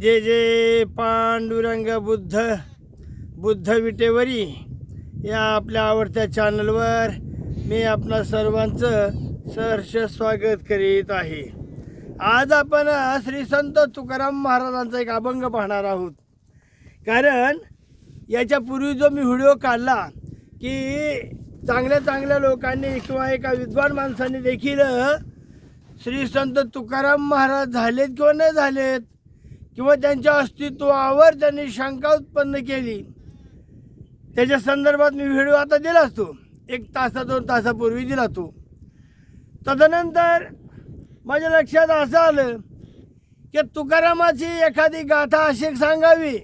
जे जे पांडुरंग बुद्ध बुद्ध विटेवरी या आपल्या आवडत्या चॅनलवर मी आपणा सर्वांचं सहर्ष स्वागत करीत आहे. आज आपण श्री संत तुकाराम महाराजांचा एक अभंग पाहणार आहोत. कारण याच्यापूर्वी जो मी व्हिडिओ काढला की चांगल्या चांगल्या लोकांनी किंवा एका विद्वान माणसाने देखील श्री संत तुकाराम महाराज झालेत किंवा नाही झालेत किंवा त्यांच्या अस्तित्वावर त्यांनी शंका उत्पन्न केली. त्याच्या संदर्भात मी व्हिडिओ आता दिला असतो. एक तासा दोन तासापूर्वी दिला तो. तदनंतर माझ्या लक्षात असं आलं की तुकारामाची एखादी गाथा अशी सांगावी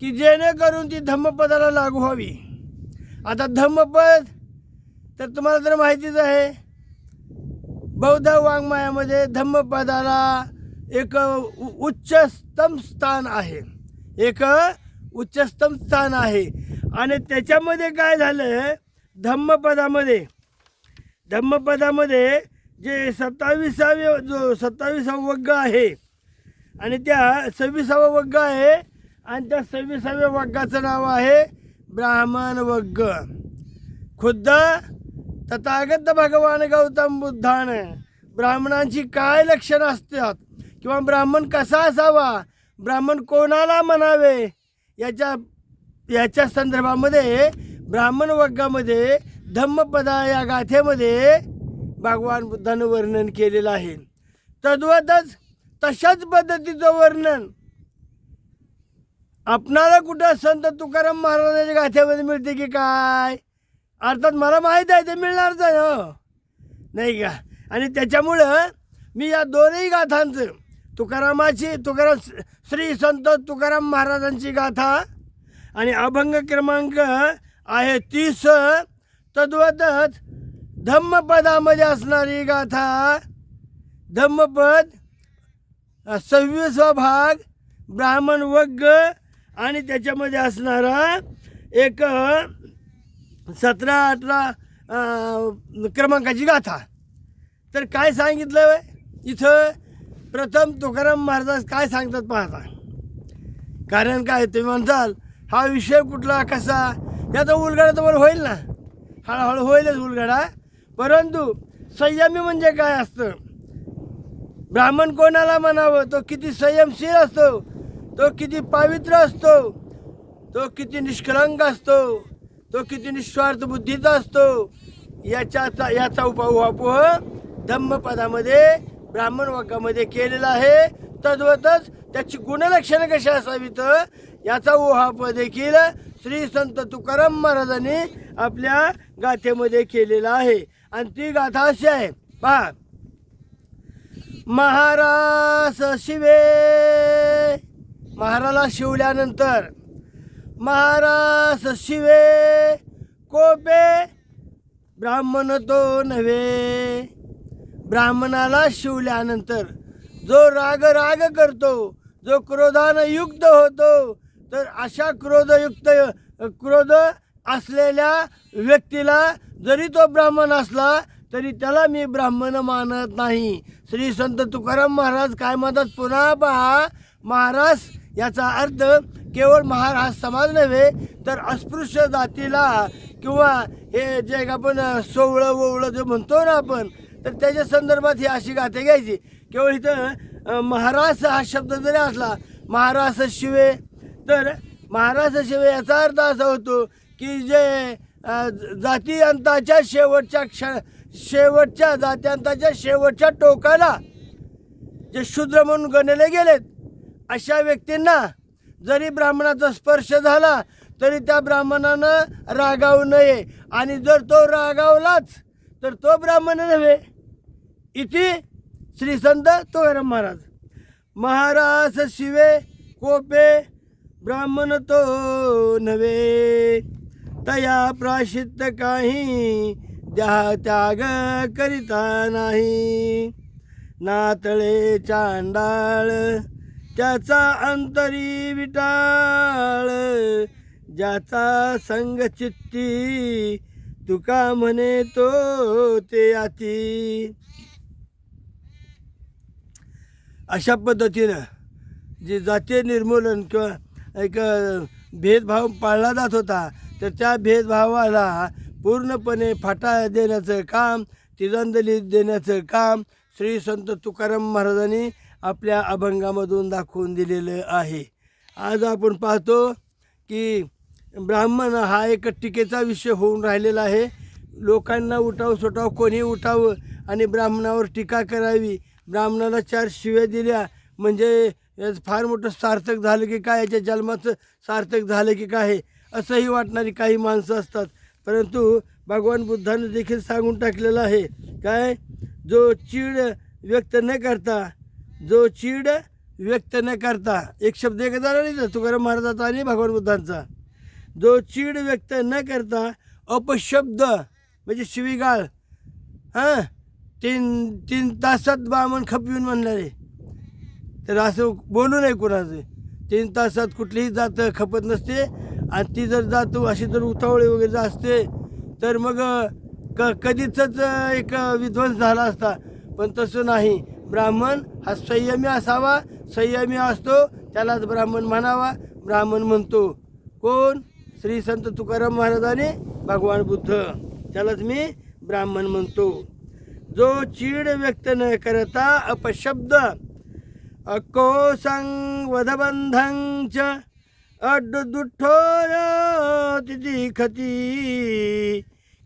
की जेणेकरून ती धम्मपदाला लागू व्हावी. आता धम्मपद तर तुम्हाला तर माहितीच आहे. बौद्ध वाङ्मयामध्ये धम्मपदाला एक उ- उच्चस्तम स्थान आहे. एक उच्चस्तम स्थान आहे. आणि त्याच्यामध्ये काय झालं? धम्मपदामध्ये धम्मपदामध्ये जे सत्तावीसावे जो सत्तावीसावा वग्ग आहे आणि त्या सव्वीसावा वग्ग आहे आणि त्या सव्वीसाव्या वग्गाचं नाव आहे ब्राह्मण वग्ग खुद्द तथागत भगवान गौतम बुद्धानं ब्राह्मणांची काय लक्षणं असतात? किंवा ब्राह्मण कसा असावा? ब्राह्मण कोणाला म्हणावे? याच्या याच्या संदर्भामध्ये ब्राह्मण वर्गामध्ये धम्मपदा या गाथेमध्ये भगवान बुद्धानं वर्णन केलेलं आहे. तद्वतच तशाच पद्धतीचं वर्णन आपणाला कुठं संत तुकाराम महाराजांच्या गाथ्यामध्ये मिळते की काय? अर्थात मला माहीत आहे ते मिळणारच आहे हो. नाही का? आणि त्याच्यामुळं मी या दोनही गाथांचं तुकारामाची तुकाराम श्री संत तुकाराम महाराजांची गाथा. आणि अभंग क्रमांक आहे तीस. तद्वतच धम्मपदामध्ये असणारी गाथा. धम्मपद सव्वीसवा भाग ब्राह्मण वग्ग आणि त्याच्यामध्ये असणारा एक सतरा अठरा क्रमांकाची गाथा. तर काय सांगितलं इथं प्रथम तुकाराम महाराज काय सांगतात पाहता? कारण काय तुम्ही म्हणताल हा विषय कुठला कसा? याचा उलगडा तुम्हाला होईल ना? हळूहळू होईलच उलगडा. परंतु संयमी म्हणजे काय असतं? ब्राह्मण कोणाला म्हणावं? तो किती संयमशील असतो तो किती पावित्र असतो तो किती निष्कलंक असतो तो किती निस्वार्थ बुद्धीचा असतो. याच्याचा याचा उपवापोह धम्मपदामध्ये ब्राह्मण वर्गामध्ये केलेला आहे. तद्वतच त्याची गुणलक्षणं कशी असावीत याचा उहाप देखील श्री संत तुकाराम महाराजांनी आपल्या गाथेमध्ये केलेला आहे. आणि ती गाथा अशी आहे. पहा. महारास शिवे. महाराला शिवल्यानंतर महारास शिवे. कोपे ब्राह्मण तो नव्हे. ब्राह्मणाला शिवल्यानंतर जो राग राग करतो जो क्रोधानं युक्त होतो तर अशा क्रोधयुक्त क्रोध असलेल्या व्यक्तीला जरी तो ब्राह्मण असला तरी त्याला मी ब्राह्मण मानत नाही. श्री संत तुकाराम महाराज काय म्हणतात? पुन्हा पहा महाराज याचा अर्थ केवळ महाराज समाज नव्हे तर अस्पृश्य जातीला किंवा हे जे आपण सोवळं वोवळं जे म्हणतो ना आपण तर त्याच्या संदर्भात ही अशी गाते घ्यायची. केवळ इथं महारास महाराज हा शब्द जरी असला महाराज शिवे तर महाराज शिवे याचा अर्थ असा होतो की जे जातीयंताच्या शेवटच्या क्षण शेवटच्या जात्यांताच्या शेवटच्या टोकाला जे शूद्र म्हणून गणले गेलेत अशा व्यक्तींना जरी ब्राह्मणाचा स्पर्श झाला तरी त्या ब्राह्मणानं रागावू नये. आणि जर तो रागावलाच तर तो ब्राह्मण नव्हे. इथे श्री संत तुकाराम महाराज. महाराज शिवे कोपे ब्राह्मण तो नव्हे तया प्राशित काही द्या त्याग करिता नाही. नातळे चांडाळ त्याचा अंतरी विटाळ ज्याचा संग चित्ती तुका म्हणे तो ते आती अशा पद्धतीनं जे जातीय निर्मूलन किंवा एक भेदभाव पाळला जात होता तर त्या भेदभावाला पूर्णपणे फाटा देण्याचं काम तिरंदली देण्याचं काम श्री संत तुकाराम महाराजांनी आपल्या अभंगामधून दाखवून दिलेलं आहे. आज आपण पाहतो की ब्राह्मण हा एक टीकेचा विषय होऊन राहिलेला आहे. लोकांना उठाव सुटाव कोणी उठावं आणि ब्राह्मणावर टीका करावी ब्राह्मणाला चार शिव्या दिल्या. म्हणजे याचं फार मोठं सार्थक झालं की काय? याच्या जन्माचं सार्थक झालं की काय? असंही वाटणारी काही माणसं असतात. परंतु भगवान बुद्धाने देखील सांगून टाकलेलं आहे. काय? जो चीड व्यक्त न करता जो चीड व्यक्त न करता एक शब्द एक झाला नाही तुकाराम महाराजाचा आणि भगवान बुद्धांचा. जो चीड व्यक्त न करता अपशब्द म्हणजे शिवीगाळ हां? तीन तीन तासात बामण म्हणणार आहे तर असं बोलू नये कुणाचं. तीन तासात कुठलीही जात खपत नसते. आणि ती जर जातो अशी जर उतावळी वगैरे जर असते तर मग क कधीच एक विध्वंस झाला असता. पण तसं नाही. ब्राह्मण हा संयमी असावा. संयमी असतो त्यालाच ब्राह्मण म्हणावा. ब्राह्मण म्हणतो कोण? श्री संत तुकाराम महाराजाने भगवान बुद्ध. त्यालाच मी ब्राह्मण म्हणतो. जो चीड व्यक्त न करता अपशब्द अकोसंग वधबंधं च अड्डुठ्ठो तिथी खती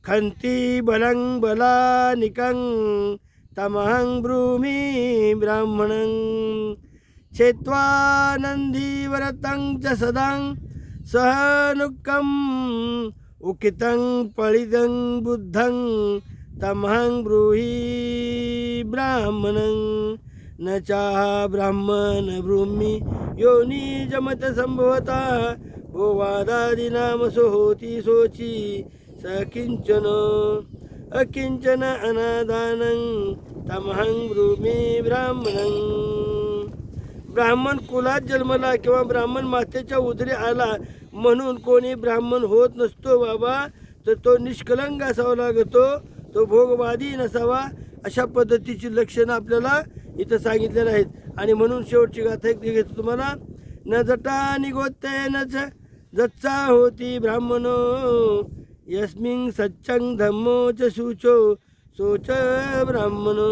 खंती बलं बलानिकं तमहं ब्रूमि ब्राह्मणं। छेत्वानन्दीवरतं च सदां सहनुक्कम् उकितं पळिदं बुद्धं। तमहं ब्रूहि ब्राह्मणं। न चाह ब्राह्मण ब्रूमि योनी जमत संभवता। भोवादादिनाम सोहोती सोची सकिंचन अकिंचन अनादानं। तमहं ब्रूमि ब्राह्मणं। ब्राह्मण कुलात जन्मला किंवा ब्राह्मण मातेच्या उदरी आला म्हणून कोणी ब्राह्मण होत नसतो बाबा तर तो निष्कलंग असावा लागतो। तो भोगवादी नसावा अशा पद्धतीची लक्षणं आपल्याला इथं सांगितलेलं आहेत. आणि म्हणून शेवटची गाथा एक घेतो तुम्हाला. न जटा निगोते नच जच्चा होती ब्राह्मणो. यस्मिन सच्चंग धम्मो च शुचो सोच ब्राह्मणो.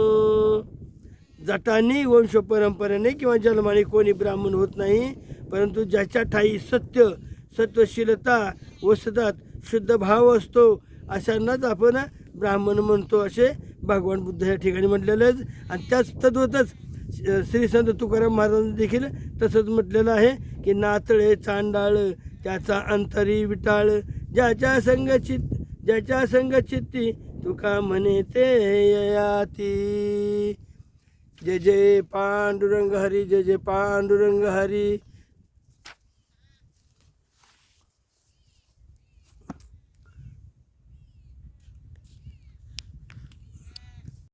जटांनी वंश परंपरेने किंवा जन्माने कोणी ब्राह्मण होत नाही परंतु ज्याच्या ठाई सत्य सत्वशीलता व सदात शुद्ध भाव असतो अशांनाच आपण ब्राह्मण म्हणतो असे भगवान बुद्ध या ठिकाणी म्हटलेलंच आणि त्याच तद्वतच श्री संत तुकाराम महाराजांनी देखील तसंच म्हटलेलं आहे की नातळे चांडाळ त्याचा अंतरी विटाळ ज्याच्या संगचित ज्याच्या संगचित्ती तुका म्हणे ते ययाती जय जय पांडुरंग हरी जय जय पांडुरंग हरी.